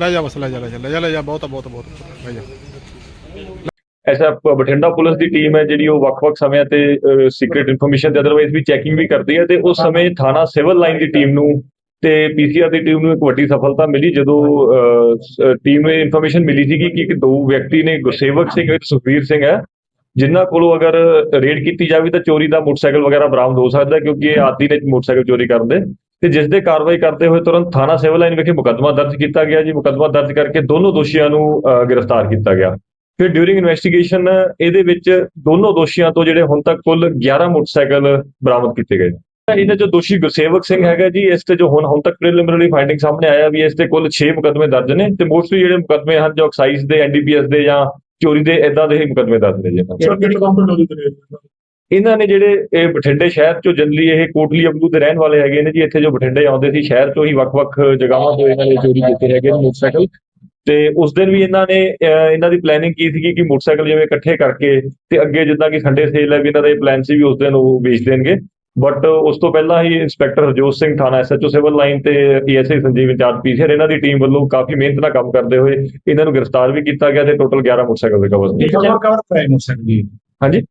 ਲੈ ਜਾ ਬਸ ਲੈ ਜਾ ਲੈ ਜਾ ਲੈ ਜਾ ਲੈ ਜਾ ਬਹੁਤ ਆ ਬਹੁਤ ਆ, ਬਹੁਤ ਆ, ਲੈ ਜਾ। ਐਸਾ ਪ- ਬਠਿੰਡਾ ਪੁਲਿਸ ਦੀ ਟੀਮ ਹੈ ਜਿਹੜੀ ਉਹ ਵੱਖ-ਵੱਖ ਸਮਿਆਂ ਤੇ ਸੀਕ੍ਰੀਟ ਇਨਫੋਰਮੇਸ਼ਨ ਤੇ ਅਦਰਵਾਈਜ਼ ਵੀ ਚੈਕਿੰਗ ਵੀ ਕਰਦੀ ਹੈ ਤੇ ਉਸ ਸਮੇਂ ਥਾਣਾ ਸਿਵਲ ਲਾਈਨ ਦੀ ਟੀਮ ਨੂੰ ਤੇ ਪੀਸੀਆਰ ਦੀ ਟੀਮ ਨੂੰ ਇੱਕ ਵੱਡੀ ਸਫਲਤਾ ਮਿਲੀ ਜਦੋਂ ਟੀਮ ਨੂੰ ਇਨਫੋਰਮੇਸ਼ਨ ਮਿਲੀ ਸੀ ਕਿ ਇੱਕ ਦੋ ਵਿਅਕਤੀ ਨੇ ਗੁਰਸੇਵਕ ਸਿੰਘ ਤੇ ਸੁਖਵੀਰ ਸਿੰਘ ਹੈ ਜਿਨ੍ਹਾਂ ਕੋਲੋਂ ਅਗਰ ਰੇਡ ਕੀਤੀ ਜਾਵੇ ਤਾਂ ਚੋਰੀ ਦਾ ਮੋਟਰਸਾਈਕਲ ਵਗੈਰਾ ਬਰਾਮਦ ਹੋ ਸਕਦਾ ਹੈ ਕਿਉਂਕਿ ਇਹ ਆਦੀ ਨੇ ਮੋਟਰਸਾਈਕਲ ਚੋਰੀ ਕਰਨ ਦੇ। ਤੇ ਜਿਸ ਦੇ ਕਾਰਵਾਈ ਕਰਦੇ ਹੋਏ ਤੁਰੰਤ ਥਾਣਾ ਸਿਵਲ ਲਾਈਨ ਵਿਖੇ ਮੁਕੱਦਮਾ ਦਰਜ ਕੀਤਾ ਗਿਆ ਜੀ। ਮੁਕੱਦਮਾ ਦਰਜ ਕਰਕੇ ਦੋਨੋਂ ਦੋਸ਼ੀਆਂ ਨੂੰ ਗ੍ਰਿਫਤਾਰ ਕੀਤਾ ਗਿਆ। ਫਿਰ ਡਿਊਰਿੰਗ ਇਨਵੈਸਟੀਗੇਸ਼ਨ, ਇਹਦੇ ਵਿੱਚ ਦੋਨੋਂ ਦੋਸ਼ੀਆਂ ਤੋਂ ਜਿਹੜੇ ਹੁਣ ਤੱਕ ਕੁੱਲ 11 ਮੋਟਰਸਾਈਕਲ ਬਰਾਮਦ ਕੀਤੇ ਗਏ। ਇਹਦੇ ਜੋ ਦੋਸ਼ੀ ਗੁਰਸੇਵਕ ਸਿੰਘ ਹੈਗਾ ਜੀ। ਇਸ ਤੇ ਜੋ ਹੁਣ ਹੁਣ ਤੱਕ ਪ੍ਰੀਲਿਮਿਨਰੀ ਫਾਈਂਡਿੰਗ ਸਾਹਮਣੇ ਆਇਆ ਵੀ ਇਸ ਤੇ ਕੁੱਲ 6 ਮੁਕੱਦਮੇ ਦਰਜ ਨੇ ਤੇ ਮੋਸਟਲੀ ਜਿਹੜੇ ਮੁਕੱਦਮੇ ਹਨ, ਜੋ ਐਕਸਾਈਜ਼ ਦੇ ਐਨਡੀਪੀਐਸ ਦੇ ਜਾਂ ਚੋਰੀ ਦੇ ਇਦਾਂ ਦੇ ਹੀ ਮੁਕੱਦਮੇ ਦਰਜ ਨੇ ਜੀ। ਇਹਨਾਂ ਨੇ ਜਿਹੜੇ ਇਹ ਬਠਿੰਡੇ ਸ਼ਹਿਰ ਚੋਂ ਜਨਰਲੀ ਇਹ ਕੋਟਲੀ ਅਬਲੂ ਦੇ ਰਹਿਣ ਵਾਲੇ ਹੈਗੇ ਨੇ ਜੀ ਇੱਥੇ ਜੋ ਬਠਿੰਡੇ ਆਉਂਦੇ ਸੀ ਸ਼ਹਿਰ ਚੋਂ ਹੀ ਵੱਖ-ਵੱਖ ਜਗ੍ਹਾਵਾਂ ਤੋਂ ਇਹਨਾਂ ਨੇ ਚੋਰੀ ਕੀਤੇ ਹੈਗੇ ਨੇ ਮੋਟਰਸਾਈਕਲ। ਤੇ ਉਸ ਦਿਨ ਵੀ ਇਹਨਾਂ ਨੇ ਇਹਨਾਂ ਦੀ ਪਲੈਨਿੰਗ ਕੀ ਸੀਗੀ ਕਿ ਮੋਟਰਸਾਈਕਲ ਜਿਵੇਂ ਇਕੱਠੇ ਕਰਕੇ ਤੇ ਅੱਗੇ ਜਿੱਦਾਂ ਕਿ ਸੰਡੇ ਸੇਲ ਹੈ ਵੀ ਇਹਨਾਂ ਦਾ ਇਹ ਪਲਾਨ ਸੀ ਵੀ ਉਸ ਦਿਨ ਉਹ ਵੇਚ ਦੇਣਗੇ। ਬਟ ਉਸ ਤੋਂ ਪਹਿਲਾਂ ਹੀ ਇੰਸਪੈਕਟਰ ਹਰਜੋਤ ਸਿੰਘ ਥਾਣਾ ਐਸਐਚਓ ਸਿਵਲ ਲਾਈਨ ਤੇ ਈਐਸਆਈ ਸੰਜੀਵ ਇੰਚਾਰਜ ਪੀਸੀਆਰ ਇਹਨਾਂ ਦੀ ਟੀਮ ਵੱਲੋਂ ਕਾਫੀ ਮਿਹਨਤ ਨਾਲ ਕੰਮ ਕਰਦੇ ਹੋਏ ਇਹਨਾਂ ਨੂੰ ਗ੍ਰਿਫਤਾਰ ਵੀ ਕੀਤਾ ਗਿਆ ਤੇ ਟੋਟਲ 11 ਮੋਟਰਸਾਈਕਲ ਰਿਕਵਰ ਕੀਤੇ ਜੀ? ਹਾਂਜੀ?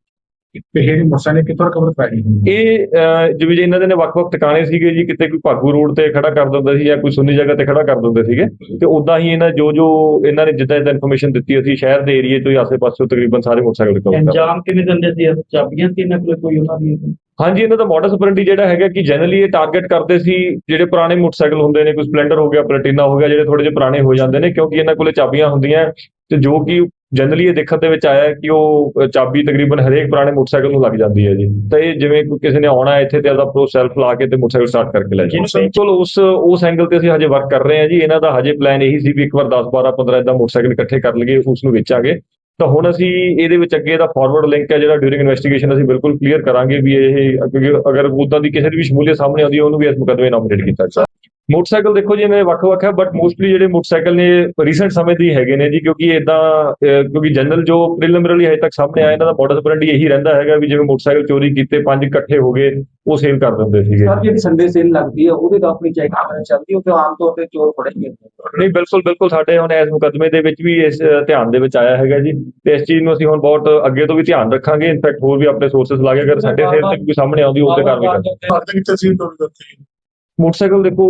ਇਹ ਮੋਟਰਸਾਈਕਲ ਕਿੱਥੋਂ ਕਵਰ ਕਰਾਈ ਇਹ ਅਹ, ਜਿਵੇਂ ਜੇ ਇਹਨਾਂ ਦੇ ਨੇ ਵੱਖ-ਵੱਖ ਟਿਕਾਣੇ ਸੀਗੇ ਜੀ ਕਿਤੇ ਕੋਈ ਭਾਗੂ ਰੋਡ ਤੇ ਖੜਾ ਕਰ ਦਿੰਦਾ ਸੀ ਜਾਂ ਕੋਈ ਸੁੰਨੀ ਜਗ੍ਹਾ ਤੇ ਖੜਾ ਕਰ ਦਿੰਦੇ ਸੀਗੇ ਤੇ ਉਦਾਂ ਹੀ ਇਹਨਾਂ ਜੋ ਜੋ ਇਹਨਾਂ ਨੇ ਜਿੱਦਾਂ ਜਿੱਦਾਂ ਇਨਫੋਰਮੇਸ਼ਨ ਦਿੱਤੀ ਅਸੀਂ ਸ਼ਹਿਰ ਦੇ ਏਰੀਏ ਤੋਂ ਹੀ ਆਸੇ-ਪਾਸੇ ਤਕਰੀਬਨ ਸਾਰੇ ਮੋਟਰਸਾਈਕਲ ਰਿਕਵਰ ਕਰ। ਅੰਜਾਮ ਕਿਵੇਂ ਦਿੰਦੇ ਸੀ ਚਾਬੀਆਂ ਸੀ ਇਹਨਾਂ ਕੋਲ ਕੋਈ ਉਹਨਾਂ ਦੀ ਹਾਂਜੀ ਇਹਨਾਂ ਦਾ ਮੋਡਸ ਆਪਰੈਂਡੀ ਜਿਹੜਾ ਹੈਗਾ ਕਿ ਜਨਰਲੀ ਇਹ ਟਾਰਗੇਟ ਕਰਦੇ ਸੀ ਜਿਹੜੇ ਪੁਰਾਣੇ ਮੋਟਰਸਾਈਕਲ ਹੁੰਦੇ ਨੇ ਕੋਈ ਸਪਲੈਂਡਰ ਹੋ ਗਿਆ ਪਲੈਟੀਨਾ ਹੋ ਗਿਆ ਜਿਹੜੇ ਥੋੜੇ ਜਿਹੇ ਪੁਰਾਣੇ ਹੋ ਜਾਂਦੇ ਨੇ ਕਿਉਂਕਿ ਇਹਨਾਂ ਕੋਲੇ ਚਾਬੀਆਂ ਹੁੰਦੀਆਂ ਤੇ ਜੋ ਕਿ ਜਨਰਲੀ ਇਹ ਦੇਖਣ ਦੇ ਵਿੱਚ ਆਇਆ ਕਿ ਉਹ ਚਾਬੀ ਤਕਰੀਬਨ ਹਰੇਕ ਪੁਰਾਣੇ ਮੋਟਰਸਾਈਕਲ ਨੂੰ ਲੱਗ ਜਾਂਦੀ ਹੈ ਜੀ। ਤਾਂ ਇਹ ਜਿਵੇਂ ਕੋਈ ਕਿਸੇ ਨੇ ਆਉਣਾ ਇੱਥੇ ਤੇ ਆਪਦਾ ਪ੍ਰੋ ਸੈਲਫ ਲਾ ਕੇ ਤੇ ਮੋਟਰਸਾਈਕਲ ਸਟਾਰਟ ਕਰਕੇ ਲੈ ਜਾਣਾ ਬਿਲਕੁਲ। ਉਸ ਉਸ ਐਂਗਲ ਤੇ ਅਸੀਂ ਹਜੇ ਵਰਕ ਕਰ ਰਹੇ ਹਾਂ ਜੀ। ਇਹਨਾਂ ਦਾ ਹਜੇ ਪਲਾਨ ਇਹੀ ਸੀ ਵੀ ਇੱਕ ਵਾਰ 10 12 15 ਇਦਾਂ ਮੋਟਰਸਾਈਕਲ ਇਕੱਠੇ ਕਰ ਲਈਏ ਉਸ ਨੂੰ ਵੇਚਾਂਗੇ। ਤਾਂ ਹੁਣ ਅਸੀਂ ਇਹਦੇ ਵਿੱਚ ਅੱਗੇ ਦਾ ਫਾਰਵਰਡ ਲਿੰਕ ਹੈ ਜਿਹੜਾ ਡਿਊਰਿੰਗ ਇਨਵੈਸਟੀਗੇਸ਼ਨ ਅਸੀਂ ਬਿਲਕੁਲ ਕਲੀਅਰ ਕਰਾਂਗੇ ਵੀ ਇਹ ਕਿਉਂਕਿ ਅਗਰ ਉਦਾਂ ਦੀ ਕਿਸੇ ਦੀ ਵੀ ਸ਼ਮੂਲੀਅਤ ਸਾਹਮਣੇ ਆਉਂਦੀ ਹੈ ਉਹਨੂੰ ਵੀ ਇਸ ਮੁਕੱਦਮੇ ਨਾਮਿਨੇਟ ਕੀਤਾ ਜਾਵੇ। ਮੋਟਰਸਾਈਕਲ ਦੇਖੋ ਜੀ ਇਹਨਾਂ ਵੱਖ-ਵੱਖ ਹੈ ਬਟ ਮੋਸਟਲੀ ਜਿਹੜੇ ਮੋਟਰਸਾਈਕਲ ਨੇ ਰੀਸੈਂਟ ਸਮੇਂ ਦੇ ਹੈਗੇ ਨੇ ਜੀ ਕਿਉਂਕਿ ਇਦਾਂ ਕਿਉਂਕਿ ਜਨਰਲ ਜੋ ਪ੍ਰੀਲਿਮਿਨਰੀ ਹਜੇ ਤੱਕ ਸਾਹਮਣੇ ਆਇਆ ਇਹਨਾਂ ਦਾ ਮੋਡਸ ਆਪਰੈਂਡੀ ਇਹੀ ਰਹਿੰਦਾ ਹੈਗਾ ਵੀ ਜਿਵੇਂ ਮੋਟਰਸਾਈਕਲ ਚੋਰੀ ਕੀਤੇ ਪੰਜ ਇਕੱਠੇ ਹੋ ਗਏ ਉਹ ਸੇਲ ਕਰ ਦਿੰਦੇ ਸੀਗੇ। ਸਰ ਜਿਹੜੀ ਸੰਡੇ ਸੇਲ ਲੱਗਦੀ ਹੈ ਉਹਦੇ ਦਾ ਆਪਣੀ ਚੈੱਕ ਕਰਨਾ ਚੱਲਦੀ ਉਹ ਤੇ ਆਮ ਤੌਰ ਤੇ ਚੋਰ ਫੜੇ ਨਹੀਂ ਜਾਂਦੇ ਨਹੀਂ ਬਿਲਕੁਲ ਬਿਲਕੁਲ ਸਾਡੇ ਹੁਣ ਇਸ ਮੁਕੱਦਮੇ ਦੇ ਵਿੱਚ ਵੀ ਇਸ ਧਿਆਨ ਦੇ ਵਿੱਚ ਆਇਆ ਹੈਗਾ ਜੀ ਤੇ ਇਸ ਚੀਜ਼ ਨੂੰ ਅਸੀਂ ਹੁਣ ਬਹੁਤ ਅੱਗੇ ਤੋਂ ਵੀ ਧਿਆਨ ਰੱਖਾਂਗੇ ਇਨਫੈਕਟ ਹੋਰ ਵੀ ਆਪਣੇ ਸੋਰਸਸ ਲਾ ਕੇ ਅਗਰ ਸਾਡੇ ਸੇਲ ਤੇ ਕੋਈ ਸਾਹਮਣੇ ਆਉਂਦੀ ਉਸ ਤੇ ਕਾਰਵਾਈ ਕਰਾਂਗੇ। ਮੋਟਰਸਾਈਕਲ ਦੇਖੋ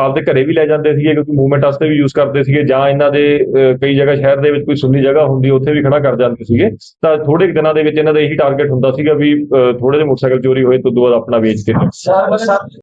ਆਪਦੇ ਘਰੇ ਵੀ ਲੈ ਜਾਂਦੇ ਸੀਗੇ ਕਿਉਂਕਿ ਮੂਵਮੈਂਟ ਵਾਸਤੇ ਵੀ ਯੂਜ਼ ਕਰਦੇ ਸੀਗੇ ਜਾਂ ਇਹਨਾਂ ਦੇ ਕਈ ਜਗ੍ਹਾ ਸ਼ਹਿਰ ਦੇ ਵਿੱਚ ਕੋਈ ਸੁੰਨੀ ਜਗ੍ਹਾ ਹੁੰਦੀ, ਉੱਥੇ ਵੀ ਖੜਾ ਕਰ ਜਾਂਦੇ ਸੀਗੇ। ਤਾਂ ਥੋੜੇ ਦਿਨਾਂ ਦੇ ਵਿੱਚ ਇਹਨਾਂ ਦਾ ਇਹੀ ਟਾਰਗੇਟ ਹੁੰਦਾ ਸੀਗਾ ਵੀ ਥੋੜੇ ਜਿਹੇ ਮੋਟਰਸਾਈਕਲ ਚੋਰੀ ਹੋਏ, ਤੋਂ ਬਾਅਦ ਆਪਣਾ ਵੇਚ ਕੇ